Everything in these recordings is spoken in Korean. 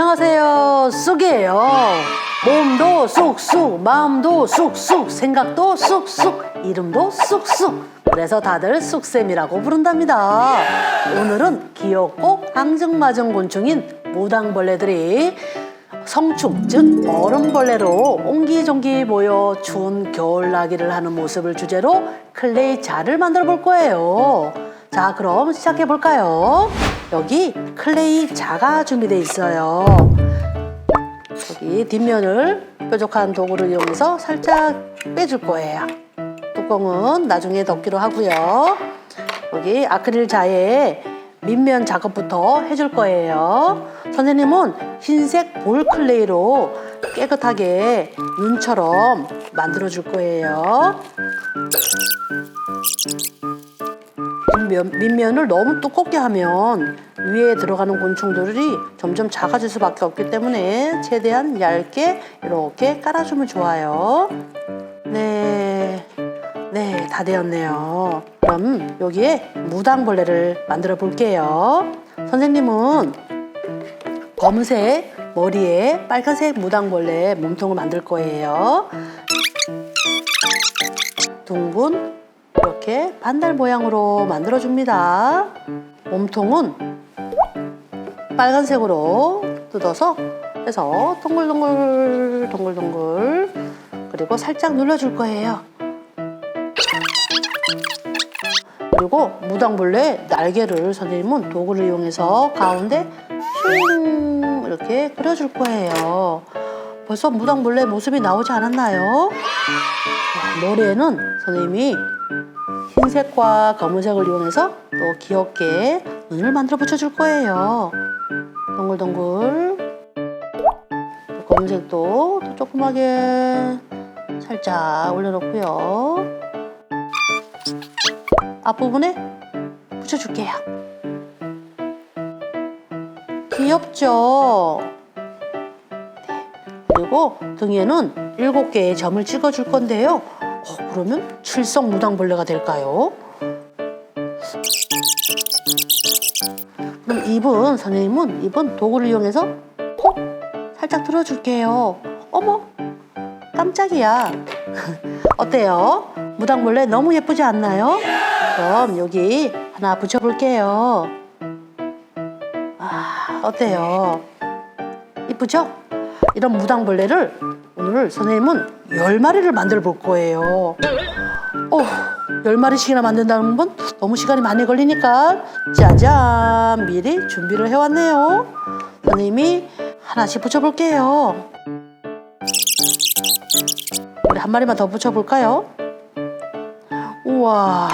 안녕하세요. 쑥이에요. 몸도 쑥쑥, 마음도 쑥쑥, 생각도 쑥쑥, 이름도 쑥쑥. 그래서 다들 쑥쌤이라고 부른답니다. 오늘은 귀엽고 앙증맞은 곤충인 무당벌레들이 성충, 즉 얼음벌레로 옹기종기 모여 추운 겨울나기를 하는 모습을 주제로 클레이 자를 만들어 볼 거예요. 자, 그럼 시작해 볼까요? 여기 클레이 자가 준비되어 있어요. 여기 뒷면을 뾰족한 도구를 이용해서 살짝 빼줄 거예요. 뚜껑은 나중에 덮기로 하고요. 여기 아크릴 자에 밑면 작업부터 해줄 거예요. 선생님은 흰색 볼 클레이로 깨끗하게 눈처럼 만들어 줄 거예요. 밑면, 밑면을 너무 두껍게 하면 위에 들어가는 곤충들이 점점 작아질 수밖에 없기 때문에 최대한 얇게 이렇게 깔아주면 좋아요. 네. 네, 다 되었네요. 그럼 여기에 무당벌레를 만들어 볼게요. 선생님은 검은색 머리에 빨간색 무당벌레 몸통을 만들 거예요. 둥근 이렇게 반달 모양으로 만들어 줍니다. 몸통은 빨간색으로 뜯어서 해서 동글동글 동글동글 그리고 살짝 눌러줄 거예요. 그리고 무당벌레 날개를 선생님은 도구를 이용해서 가운데 슝 이렇게 그려줄 거예요. 벌써 무당벌레 모습이 나오지 않았나요? 자, 머리에는 선생님이 흰색과 검은색을 이용해서 또 귀엽게 눈을 만들어 붙여줄 거예요. 동글동글. 또 검은색도 또 조그맣게 살짝 올려놓고요. 앞부분에 붙여줄게요. 귀엽죠? 네. 그리고 등에는 일곱 개의 점을 찍어줄 건데요. 어, 그러면 칠성 무당벌레가 될까요? 그럼 입은 선생님은 입은 도구를 이용해서 콕 살짝 들어줄게요. 어머, 깜짝이야. 어때요? 무당벌레 너무 예쁘지 않나요? 그럼 여기 하나 붙여볼게요. 아, 어때요? 이쁘죠? 이런 무당벌레를 오늘 선생님은 열 마리를 만들어 볼 거예요. 어, 열 마리씩이나 만든다는 건 너무 시간이 많이 걸리니까 짜잔 미리 준비를 해왔네요. 선생님이 하나씩 붙여볼게요. 우리 한 마리만 더 붙여볼까요? 우와.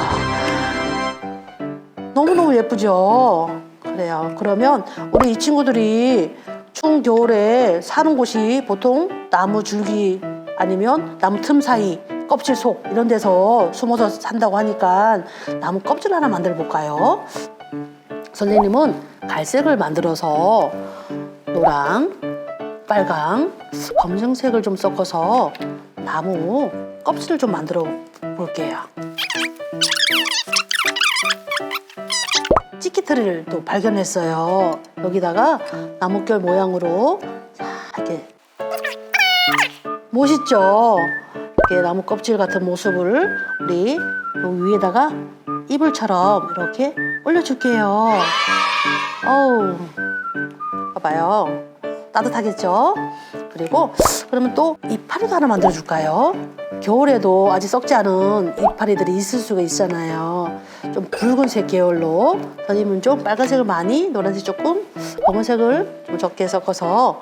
너무너무 예쁘죠? 그래요. 그러면 우리 이 친구들이 추운 겨울에 사는 곳이 보통 나무 줄기 아니면 나무 틈 사이 껍질 속 이런 데서 숨어서 산다고 하니까 나무 껍질 하나 만들어 볼까요? 선생님은 갈색을 만들어서 노랑, 빨강, 검정색을 좀 섞어서 나무 껍질을 좀 만들어 볼게요. 찌끼트를 또 발견했어요. 여기다가 나뭇결 모양으로 자, 이렇게 멋있죠? 이렇게 나무 껍질 같은 모습을 우리 위에다가 이불처럼 이렇게 올려줄게요. 어우, 봐봐요. 따뜻하겠죠? 그리고 그러면 또 이파리도 하나 만들어줄까요? 겨울에도 아직 썩지 않은 이파리들이 있을 수가 있잖아요. 좀 붉은색 계열로 선생님은 좀 빨간색을 많이, 노란색 조금, 검은색을 좀 적게 섞어서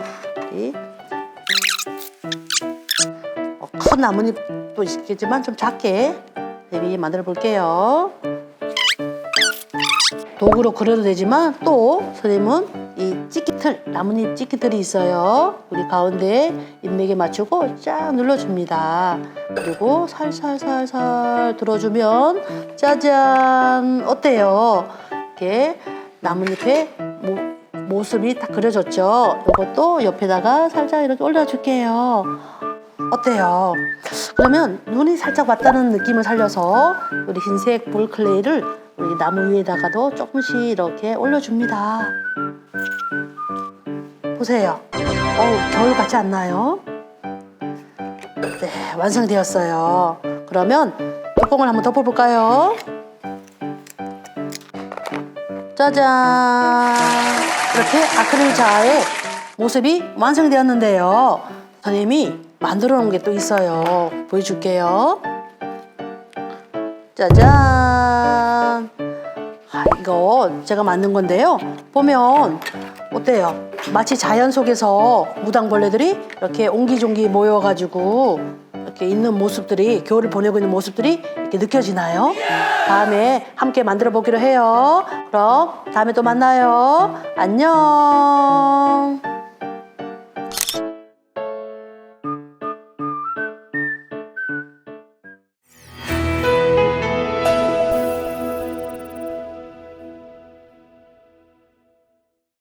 큰 나뭇잎도 있겠지만 좀 작게 선생님이 만들어 볼게요. 도구로 그려도 되지만 또 선생님은 이 찌끼틀 나뭇잎 찌끼틀이 있어요. 우리 가운데 인맥에 맞추고 쫙 눌러줍니다. 그리고 살살살살 들어주면 짜잔 어때요? 이렇게 나뭇잎에 모, 모습이 딱 그려졌죠. 이것도 옆에다가 살짝 이렇게 올려줄게요. 어때요? 그러면 눈이 살짝 왔다는 느낌을 살려서 우리 흰색 볼 클레이를 우리 나무 위에다가도 조금씩 이렇게 올려줍니다. 보세요. 어우, 겨울 같지 않나요? 네, 완성되었어요. 그러면 뚜껑을 한번 덮어볼까요? 짜잔! 이렇게 아크릴 자의 모습이 완성되었는데요. 선생님이 만들어 놓은 게 또 있어요. 보여줄게요. 짜잔! 아, 이거 제가 만든 건데요. 보면 어때요? 마치 자연 속에서 무당벌레들이 이렇게 옹기종기 모여가지고 이렇게 있는 모습들이 겨울을 보내고 있는 모습들이 이렇게 느껴지나요? 다음에 함께 만들어 보기로 해요. 그럼 다음에 또 만나요. 안녕.